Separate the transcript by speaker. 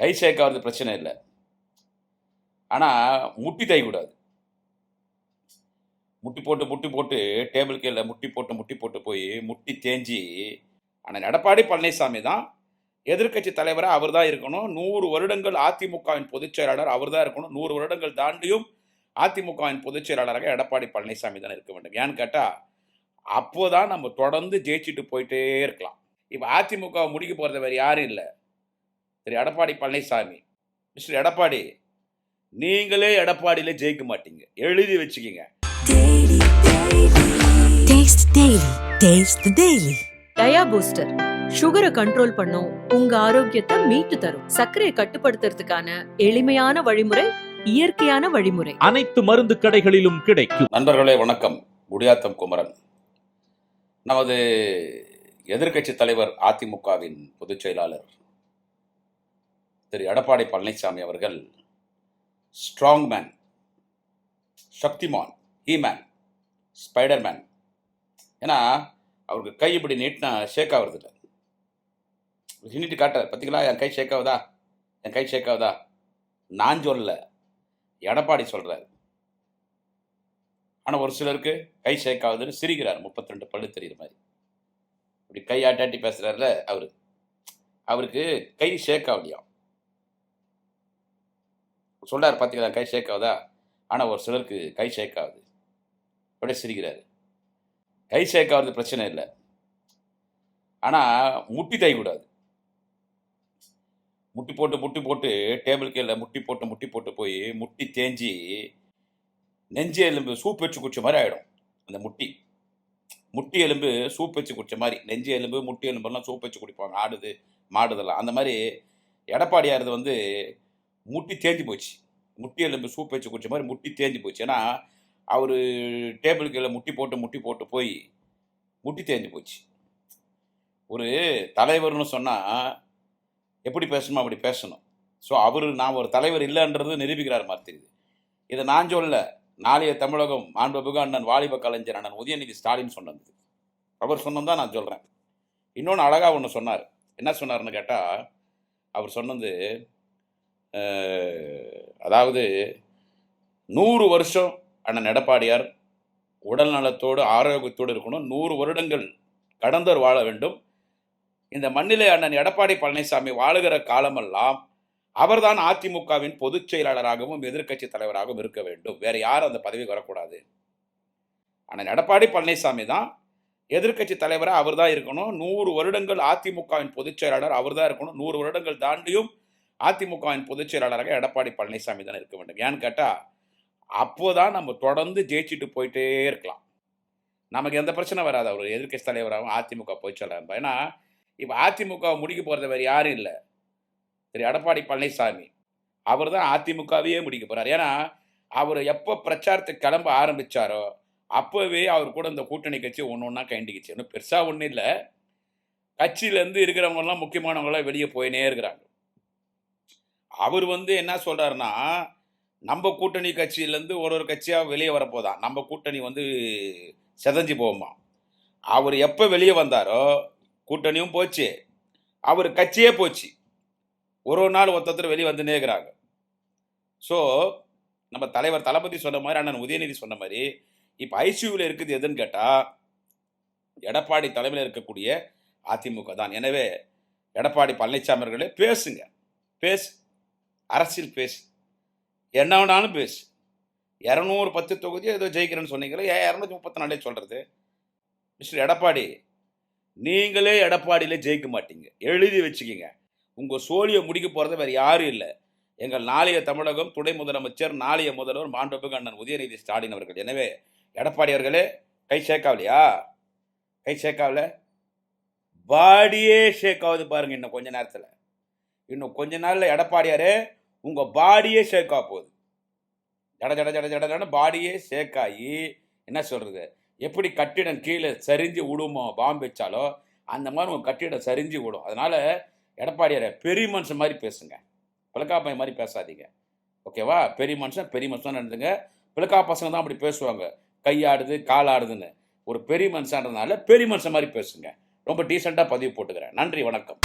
Speaker 1: கை சேர்க்காவது பிரச்சனை இல்லை. ஆனால் முட்டி தைக்கூடாது முட்டி போட்டு முட்டி போட்டு டேபிள் கீழே முட்டி போட்டு முட்டி போட்டு போய் முட்டி தேஞ்சி ஆனால் எடப்பாடி பழனிசாமி தான் எதிர்க்கட்சி தலைவராக அவர் தான் இருக்கணும். நூறு வருடங்கள் அதிமுகவின் பொதுச் செயலாளர் அவர் தான் இருக்கணும். நூறு வருடங்கள் தாண்டியும் அதிமுகவின் பொதுச் செயலாளராக எடப்பாடி பழனிசாமி தான் இருக்க வேண்டும். ஏன்னு கேட்டால் அப்போதான் நம்ம தொடர்ந்து ஜெயிச்சுட்டு போயிட்டே இருக்கலாம். இப்போ அதிமுக முடிக்க போகிறது வேறு யாரும் இல்லை. திரு எடப்பாடி பழனிசாமி. மிஸ்டர் எடப்பாடி நீங்களே எடப்பாடியில ஜெயிக்க மாட்டீங்க. எழுதி வச்சுக்கிங்க.
Speaker 2: டயா பூஸ்டர் சுகரை கண்ட்ரோல் பண்ணும் உங்க ஆரோக்கியத்தை மீட்டு தரும். சர்க்கரையை கட்டுப்படுத்துறதுக்கான எளிமையான வழிமுறை இயற்கையான வழிமுறை.
Speaker 3: அனைத்து மருந்து கடைகளிலும் கிடைக்கும்.
Speaker 1: நண்பர்களே வணக்கம். குடியாத்தம் குமரன். நமது எதிர்க்கட்சி தலைவர் அதிமுகவின் பொதுச் செயலாளர் திரு எடப்பாடி பழனிசாமி அவர்கள் strong man Shaktimaan He Man Spiderman ஏன்னா அவருக்கு கை இப்படி நீட்டினா ஷேக் ஆகுறது இல்லை. நீட்டு காட்டுறாரு. பார்த்தீங்களா என் கை ஷேக் ஆகுதா? என் கை ஷேக் ஆகுதா? நான் சொல்லல. எடப்பாடி சொல்கிறார் ஆனால் ஒரு சிலருக்கு கை ஷேக் ஆகுதுன்னு சிரிக்கிறார். முப்பத்தி ரெண்டு பல்லு தெரியுற மாதிரி. இப்படி கை ஆட்டாட்டி பேசுகிறாருல அவர். அவருக்கு கை ஷேக் ஆகலையாம். சொல்கிறார் பார்த்தீங்களா கை ஷேக் ஆகுதா ஆனால் ஒரு சிலருக்கு கை ஷேக் ஆகுது அப்படியே சிரிக்கிறாரு. கை ஷேக் ஆகுறது பிரச்சனை இல்லை. ஆனால் முட்டி தைக்கூடாது முட்டி போட்டு முட்டி போட்டு டேபிள் கீழே முட்டி போட்டு முட்டி போட்டு போய் முட்டி தேஞ்சி நெஞ்சு எலும்பு சூப் வச்சு குடிச்ச மாதிரி ஆகிடும் அந்த முட்டி. முட்டி எலும்பு சூப் வச்சு குடிச்ச மாதிரி நெஞ்சு எலும்பு முட்டி எலும்பெல்லாம் சூப் வச்சு குடிப்பாங்க ஆடுது மாடுதெல்லாம். அந்த மாதிரி எடப்பாடியாரது வந்து முட்டி தேஞ்சு போச்சு. முட்டி எலும்பு சூப் வச்சு குடிச்ச மாதிரி முட்டி தேஞ்சு போச்சு. ஏன்னா அவர் டேபிள் கீழே முட்டி போட்டு முட்டி போட்டு போய் முட்டி தேஞ்சு போச்சு. ஒரு தலைவர்னு சொன்னால் எப்படி பேசணுமோ அப்படி பேசணும். ஸோ அவர் நான் ஒரு தலைவர் இல்லைன்றது நிரூபிக்கிறார் மாதிரி தெரியுது. இதை நான் சொல்ல நாளைய தமிழகம் மாண்புமிகு அண்ணன் வாலிப கலைஞர் அண்ணன் உதயநிதி ஸ்டாலின் சொன்னது. அவர் சொன்னது நான் சொல்கிறேன் இன்னொன்று அழகாக ஒன்று சொன்னார். என்ன சொன்னார்னு கேட்டால் அவர் சொன்னது அதாவது நூறு வருஷம் அண்ணன் எடப்பாடியார் உடல் நலத்தோடு ஆரோக்கியத்தோடு இருக்கணும். நூறு வருடங்கள் கடந்தோர் வாழ வேண்டும். இந்த மண்ணிலே அண்ணன் எடப்பாடி பழனிசாமி வாழுகிற காலமெல்லாம் அவர்தான் அதிமுகவின் பொதுச் செயலாளராகவும் எதிர்க்கட்சி தலைவராகவும் இருக்க வேண்டும். வேறு யாரும் அந்த பதவி வரக்கூடாது. அண்ணன் எடப்பாடி பழனிசாமி தான் எதிர்க்கட்சி தலைவராக அவர் தான் இருக்கணும். நூறு வருடங்கள் அதிமுகவின் பொதுச் செயலாளர் அவர் தான் இருக்கணும். நூறு வருடங்கள் தாண்டியும் அதிமுகவின் பொதுச் செயலாளராக எடப்பாடி பழனிசாமி தான் இருக்க வேண்டும். ஏன்னு கேட்டால் அப்போதான் நம்ம தொடர்ந்து ஜெயிச்சுட்டு போயிட்டே இருக்கலாம். நமக்கு எந்த பிரச்சனை வராது. அவர் எதிர்கட்சி தலைவராகவும் அதிமுக பொதுச் செயலாளர் ஏன்னா இப்போ அதிமுக முடிக்க போகிறது வேறு யாரும் இல்லை. திரு எடப்பாடி பழனிசாமி. அவர் தான் அதிமுகவையே முடிக்க போகிறார் ஏன்னா அவர் எப்போ பிரச்சாரத்துக்கு கிளம்ப ஆரம்பிச்சாரோ அப்போவே அவர் கூட இந்த கூட்டணி கட்சி ஒன்று ஒன்றா கைண்டிக்கிச்சு. இன்னும் பெருசாக ஒன்றும் இல்லை. கட்சியிலேருந்து இருக்கிறவங்கலாம் முக்கியமானவங்களாம் வெளியே போயினே இருக்கிறாங்க. அவர் வந்து என்ன சொல்கிறாருன்னா நம்ம கூட்டணி கட்சியிலேருந்து ஒரு ஒரு கட்சியாக வெளியே வரப்போதான் நம்ம கூட்டணி வந்து செதஞ்சு போகுமா? அவர் எப்போ வெளியே வந்தாரோ கூட்டணியும் போச்சு. அவர் கட்சியே போச்சு. ஒரு ஒரு நாள் ஒருத்தர் வெளியே வந்துனே இருக்கிறாங்க. ஸோ நம்ம தலைவர் தளபதி சொன்ன மாதிரி அண்ணன் உதயநிதி சொன்ன மாதிரி இப்போ ஐசியூவில் இருக்குது எதுன்னு கேட்டால் எடப்பாடி தலைமையில் இருக்கக்கூடிய அதிமுக தான். எனவே எடப்பாடி பழனிசாமி அவர்களே பேசுங்க. பேசு. அரசியல் பேசு. என்ன வேணாலும் பேசு. இரநூறு பத்து தொகுதி ஏதோ ஜெயிக்கிறேன்னு சொன்னீங்களே ஏன் இரநூத்தி முப்பத்தி நாலே சொல்கிறது மிஸ்டர் எடப்பாடி நீங்களே எடப்பாடியில் ஜெயிக்க மாட்டீங்க. எழுதி வச்சுக்கிங்க. உங்கள் சோழியை முடிக்க போகிறது வேறு யாரும் இல்லை. எங்கள் நாளைய தமிழகம் துணை முதலமைச்சர் நாளைய முதல்வர் மாண்புமிகு அண்ணன் உதயநிதி ஸ்டாலின் அவர்கள். எனவே எடப்பாடி அவர்களே கை சேர்க்காவலையா? கை ஷேக்காவல பாடியே ஷேக் ஆகுது பாருங்கள் இன்னும் கொஞ்ச நேரத்தில். இன்னும் கொஞ்ச நாளில் எடப்பாடியாரே உங்கள் பாடியே ஷேக் ஆக போகுது. ஜட ஜட ஜட ஜட ஜட பாடியே ஷேக் ஆகி என்ன சொல்கிறது எப்படி கட்டிடம் கீழே சரிஞ்சு விடுமோ பாம்பு வச்சாலோ அந்த மாதிரி உங்கள் கட்டிடம் சரிஞ்சு விடும். அதனால் எடப்பாடியாரை பெரிய மனுஷன் மாதிரி பேசுங்க. பிளக்காப்பை மாதிரி பேசாதீங்க. ஓகேவா? பெரிய மனுஷன் பெரிய மனுஷன் நடந்துங்க. பிளக்கா பசங்க தான் அப்படி பேசுவாங்க. கையாடுது காலாடுதுன்னு. ஒரு பெரிய மனுஷன்றதுனால பெரிய மனுஷன் மாதிரி பேசுங்க. ரொம்ப டீசெண்டாக பதிவு போட்டுக்கிறேன். நன்றி வணக்கம்.